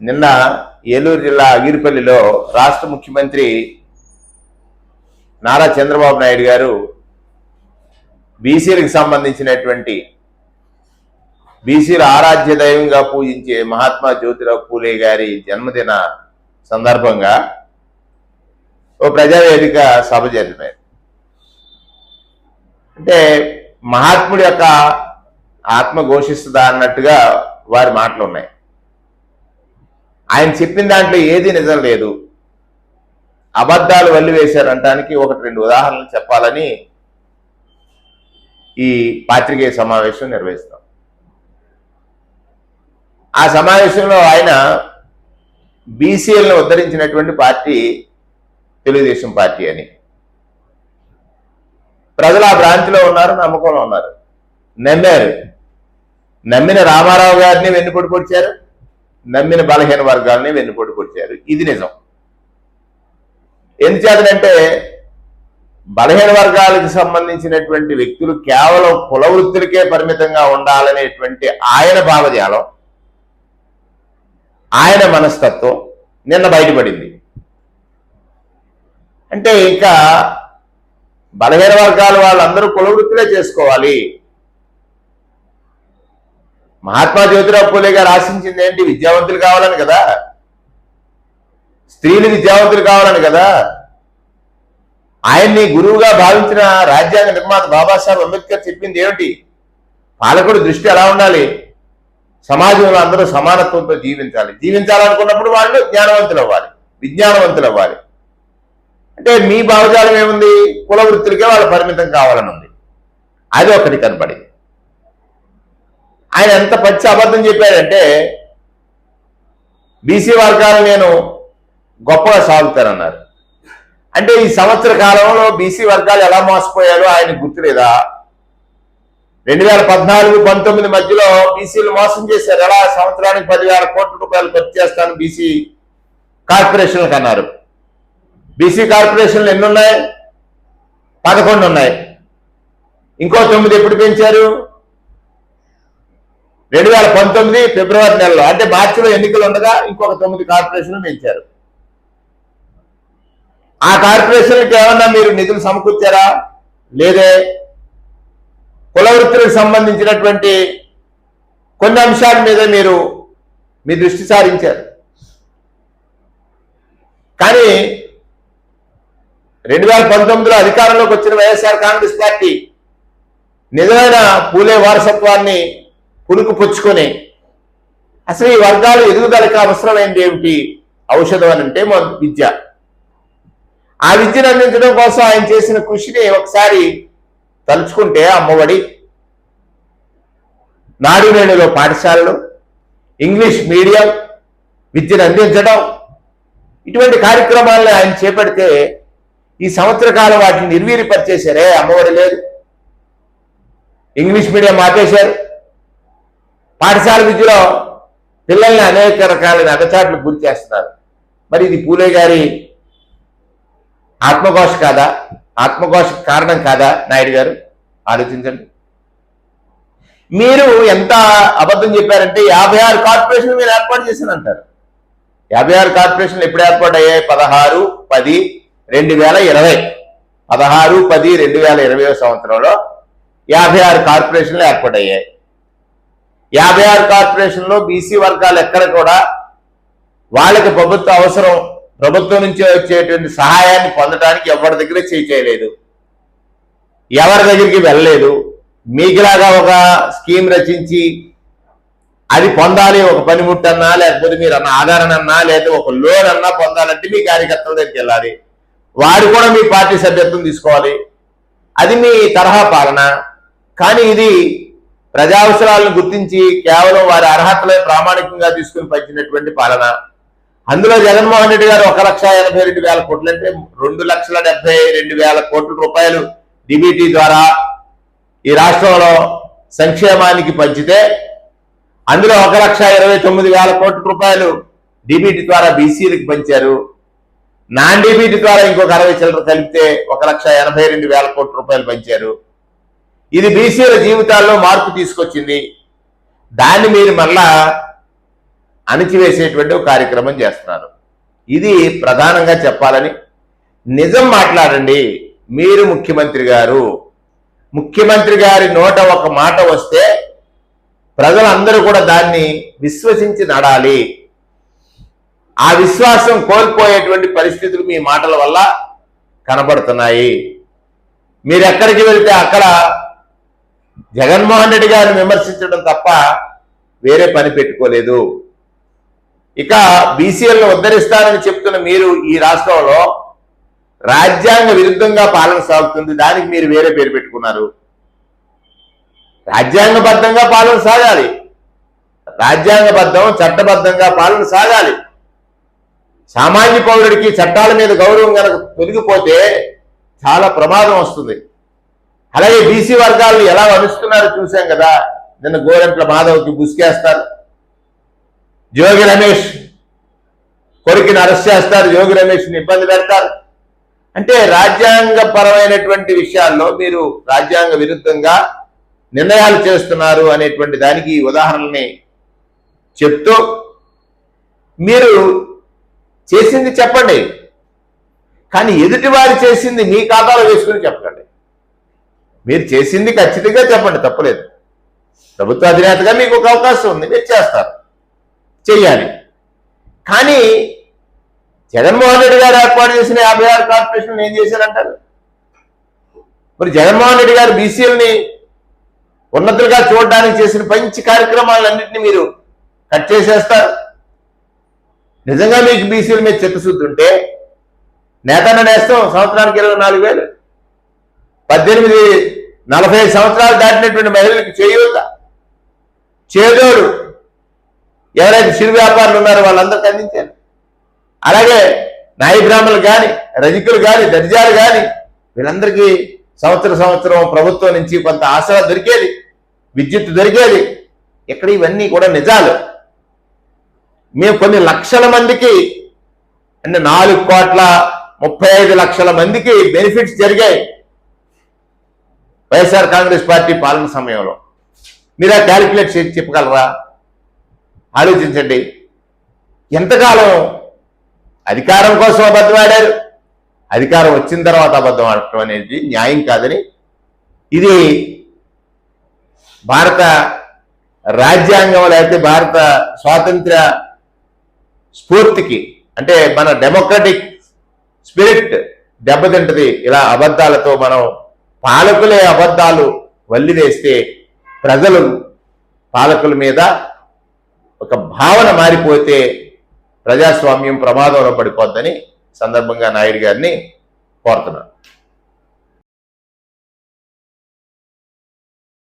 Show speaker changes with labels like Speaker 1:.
Speaker 1: నిన్న ఏలూరు జిల్లా అగిరిపల్లిలో రాష్ట్ర ముఖ్యమంత్రి నారా చంద్రబాబు నాయుడు గారు బీసీలకు సంబంధించినటువంటి బీసీల ఆరాధ్య దైవంగా పూజించే మహాత్మా జ్యోతిరావు పూలే గారి జన్మదిన సందర్భంగా ఓ ప్రజావేదిక సభ జరిపారు అంటే మహాత్ముడి యొక్క ఆత్మ ఘోషిస్తుందా అన్నట్టుగా వారి మాటలు ఉన్నాయి. ఆయన చెప్పిన దాంట్లో ఏది నిజం లేదు. అబద్ధాలు వల్లి వేశారంటానికి ఒకటి రెండు ఉదాహరణలు చెప్పాలని ఈ పాత్రికేయ సమావేశం నిర్వహిస్తాం. ఆ సమావేశంలో ఆయన బీసీఎల్ను ఉద్ధరించినటువంటి పార్టీ తెలుగుదేశం పార్టీ అని. ప్రజలు ఆ భ్రాంతిలో ఉన్నారు నమ్మకంలో ఉన్నారు. నమ్మారు. నమ్మిన రామారావు గారిని వెన్నుపొడి పొడిచారు. నమ్మిన బలహీన వర్గాలని వెన్నుపోటు పొడిచారు ఇది నిజం. ఎందుచేతనంటే బలహీన వర్గాలకు సంబంధించినటువంటి వ్యక్తులు కేవలం కుల వృత్తులకే పరిమితంగా ఉండాలనేటువంటి ఆయన భావజాలం ఆయన మనస్తత్వం నిన్న బయటపడింది. అంటే ఇంకా బలహీన వర్గాల వాళ్ళందరూ కుల వృత్తులే చేసుకోవాలి. మహాత్మా జ్యోతిరావు పూలే గారు ఆశించింది ఏంటి? విద్యావంతులు కావాలని కదా? స్త్రీలు విద్యావంతులు కావాలని కదా? ఆయన్ని గురువుగా భావించిన రాజ్యాంగ నిర్మాత బాబాసాహెబ్ అంబేద్కర్ చెప్పింది ఏమిటి? పాలకుడు దృష్టి ఎలా ఉండాలి. సమాజంలో అందరూ సమానత్వంతో జీవించాలి. జీవించాలనుకున్నప్పుడు వాళ్ళు జ్ఞానవంతులు అవ్వాలి విజ్ఞానవంతులు అవ్వాలి అంటే మీ భావజాలం ఏముంది? కుల వృత్తులకే వాళ్ళు పరిమితం కావాలని ఉంది. అది ఒకటి కనపడింది. ఆయన ఎంత పచ్చి అబద్ధం చెప్పాడంటే బీసీ వర్గాలు నేను గొప్పగా సాగుతానన్నారు. అంటే ఈ సంవత్సర కాలంలో బీసీ వర్గాలు ఎలా మోసపోయారో ఆయన గుర్తులేదా? రెండు వేల పద్నాలుగు పంతొమ్మిది మధ్యలో బీసీలు మోసం చేశారు. ఎలా? సంవత్సరానికి పదివేల కోట్ల రూపాయలు ఖర్చు చేస్తాను బీసీ కార్పొరేషన్లకు అన్నారు. బీసీ కార్పొరేషన్లు ఎన్ని ఉన్నాయి పదకొండు ఉన్నాయి ఇంకో తొమ్మిది ఎప్పుడు పెంచారు? రెండు వేల పంతొమ్మిది ఫిబ్రవరి నెలలో అంటే మార్చిలో ఎన్నికలు ఉండగా ఇంకొక తొమ్మిది కార్పొరేషన్లు పెంచారు ఆ కార్పొరేషన్కి ఏమన్నా మీరు నిధులు సమకూర్చారా? లేదే. కులవృత్తులకు సంబంధించినటువంటి కొన్ని అంశాల మీద మీరు మీ దృష్టి సారించారు. కానీ రెండు వేల పంతొమ్మిదిలో అధికారంలోకి వచ్చిన వైఎస్ఆర్ కాంగ్రెస్ పార్టీ నిజమైన పూలే వారసత్వాన్ని పులుకు పుచ్చుకొని. అసలు ఈ వర్గాలు ఎదుగుదలకు అవసరమైంది ఏమిటి? ఔషధం అని అంటే మన విద్య. ఆ విద్యను అందించడం కోసం ఆయన చేసిన కృషిని ఒకసారి తలుచుకుంటే అమ్మఒడి. నాడు నేడులో పాఠశాలలు ఇంగ్లీష్ మీడియం విద్యను అందించడం. ఇటువంటి కార్యక్రమాలను ఆయన చేపడితే ఈ సంవత్సర కాలం వాటిని నిర్వీర్యపరిచేశారే అమ్మఒడి లేదు. ఇంగ్లీష్ మీడియం ఆపేశారు. పాఠశాల విద్యలో పిల్లల్ని అనేక రకాలైన అగచాట్లు గురి చేస్తున్నారు. మరి ఇది పూలే గారి ఆత్మఘోష కాదా? ఆత్మఘోష కారణం కాదా నాయుడు గారు? ఆలోచించండి. మీరు ఎంత అబద్ధం చెప్పారంటే యాభై ఆరు కార్పొరేషన్లు మీరు ఏర్పాటు చేశానంటారు యాభై ఆరు కార్పొరేషన్లు ఎప్పుడు ఏర్పాటు అయ్యాయి? పదహారు పది రెండు వేల ఇరవై. పదహారు పది రెండు వేల ఇరవై సంవత్సరంలో యాభై ఆరు కార్పొరేషన్లు ఏర్పాటు అయ్యాయి. యాభై ఆరు కార్పొరేషన్లో బీసీ వర్గాలు ఎక్కడ కూడా వాళ్ళకి ప్రభుత్వ అవసరం ప్రభుత్వం నుంచి వచ్చేటువంటి సహాయాన్ని పొందడానికి ఎవరి దగ్గర చేయి చేయలేదు. ఎవరి దగ్గరికి వెళ్ళలేదు. మీకులాగా ఒక స్కీమ్ రచించి అది పొందాలి ఒక పనిముట్టు అన్నా లేకపోతే మీరు అన్న ఆధారణ అన్నా లేదా ఒక లోన్ అన్నా పొందాలంటే మీ కార్యకర్తల దగ్గరికి వెళ్ళాలి. వారు కూడా మీ పార్టీ సభ్యత్వం తీసుకోవాలి. అది మీ తరహా పాలన. కానీ ఇది ప్రజా అవసరాలను గుర్తించి కేవలం వారి అర్హతలే ప్రామాణికంగా తీసుకుని పంచినటువంటి పాలన. అందులో జగన్మోహన్ రెడ్డి గారు ఒక లక్ష ఎనభై రెండు వేల కోట్లు అంటే రెండు లక్షల డెబ్బై రెండు వేల కోట్ల రూపాయలు డిబిటీ ద్వారా ఈ రాష్ట్రంలో సంక్షేమానికి పంచితే అందులో ఒక లక్ష ఇరవై తొమ్మిది వేల కోట్ల రూపాయలు డిబిటీ ద్వారా బీసీలకు పంచారు. నాన్ డిబిటీ ద్వారా ఇంకొక అరవై చిల్లర కలిపితే ఒక లక్ష ఎనభై రెండు వేల కోట్ల రూపాయలు పంచారు. ఇది బీసీల జీవితాల్లో మార్పు తీసుకొచ్చింది. దాన్ని మీరు మళ్ళా అణిచివేసేటువంటి ఒక కార్యక్రమం చేస్తున్నారు. ఇది ప్రధానంగా చెప్పాలని నిజం మాట్లాడండి. మీరు ముఖ్యమంత్రి గారు ముఖ్యమంత్రి గారి నోట ఒక మాట వస్తే ప్రజలందరూ కూడా దాన్ని విశ్వసించి నడాలి. ఆ విశ్వాసం కోల్పోయేటువంటి పరిస్థితులు మీ మాటల వల్ల కనబడుతున్నాయి. మీరు ఎక్కడికి వెళ్తే అక్కడ జగన్మోహన్ రెడ్డి గారిని విమర్శించడం తప్ప వేరే పని పెట్టుకోలేదు. ఇక బీసీఎల్ను ఉద్ధరిస్తారని చెప్తున్న మీరు ఈ రాష్ట్రంలో రాజ్యాంగ విరుద్ధంగా పాలన సాగుతుంది. దానికి మీరు వేరే పేరు పెట్టుకున్నారు. రాజ్యాంగబద్ధంగా పాలన సాగాలి. రాజ్యాంగబద్ధం చట్టబద్ధంగా పాలన సాగాలి. సామాన్య పౌరుడికి చట్టాల మీద గౌరవం కనుక తొలగిపోతే చాలా ప్రమాదం వస్తుంది. అలాగే బీసీ వర్గాలను ఎలా వలుస్తున్నారో చూసాం కదా. నిన్న గోరెంట్ల మాధవ్కి బుసికేస్తారు. జోగి రమేష్ కొడుకుని అరెస్ట్ చేస్తారు. యోగి రమేష్ని ఇబ్బంది పెడతారు. అంటే రాజ్యాంగపరమైనటువంటి విషయాల్లో మీరు రాజ్యాంగ విరుద్ధంగా నిర్ణయాలు చేస్తున్నారు అనేటువంటి దానికి ఉదాహరణని చెప్తూ మీరు చేసింది చెప్పండి. కానీ ఎదుటివారు చేసింది మీ ఖాతాలో వేసుకుని చెప్పండి మీరు చేసింది ఖచ్చితంగా చెప్పండి తప్పలేదు. ప్రభుత్వ అధినేతగా మీకు ఒక అవకాశం ఉంది మీరు చేస్తారు. చెయ్యాలి. కానీ జగన్మోహన్ రెడ్డి గారు ఏర్పాటు చేసిన యాభై ఆరు కార్పొరేషన్ ఏం చేశారంటారు? మరి జగన్మోహన్ రెడ్డి గారు బీసీలని ఉన్నతులుగా చూడడానికి చేసిన మంచి కార్యక్రమాలన్నింటినీ మీరు కట్ చేసేస్తారు. నిజంగా మీకు బీసీల మీద చిత్తశుద్ధి ఉంటే నేతన్న నేస్తాం సంవత్సరానికి ఇరవై నాలుగు వేలు. పద్దెనిమిది నలభై సంవత్సరాలు దాటినటువంటి మహిళలకు చేయూత చేదోడు. ఎవరైతే చిరు వ్యాపారులు ఉన్నారో వాళ్ళందరికీ అందించారు. అలాగే నాయ బ్రాహ్మణులు కానీ రజకులు కానీ దర్జాలు కానీ వీళ్ళందరికీ సంవత్సరం సంవత్సరం ప్రభుత్వం నుంచి కొంత ఆసరా దొరికేది విద్యుత్ దొరికేది. ఇక్కడ ఇవన్నీ కూడా నిజాలు. మేము కొన్ని లక్షల మందికి అంటే నాలుగు కోట్ల ముప్పై ఐదు లక్షల మందికి బెనిఫిట్స్ జరిగాయి. వైఎస్ఆర్ కాంగ్రెస్ పార్టీ పాలన సమయంలో. మీరు ఆ క్యాలిక్యులేట్ చేసి చెప్పగలరా? ఆలోచించండి. ఎంతకాలం అధికారం కోసం అబద్ధం ఆడారు? అధికారం వచ్చిన తర్వాత అబద్ధం ఆడటం అనేది న్యాయం కాదని ఇది భారత రాజ్యాంగం లేకపోతే భారత స్వాతంత్ర స్ఫూర్తికి అంటే మన డెమోక్రటిక్ స్పిరిట్ దెబ్బతింటది. ఇలా అబద్ధాలతో మనం పాలకులే అబద్ధాలు వల్లివేస్తే ప్రజలు పాలకుల మీద ఒక భావన మారిపోతే ప్రజాస్వామ్యం ప్రమాదంలో పడిపోద్దని సందర్భంగా నాయుడు గారిని కోరుతున్నాను.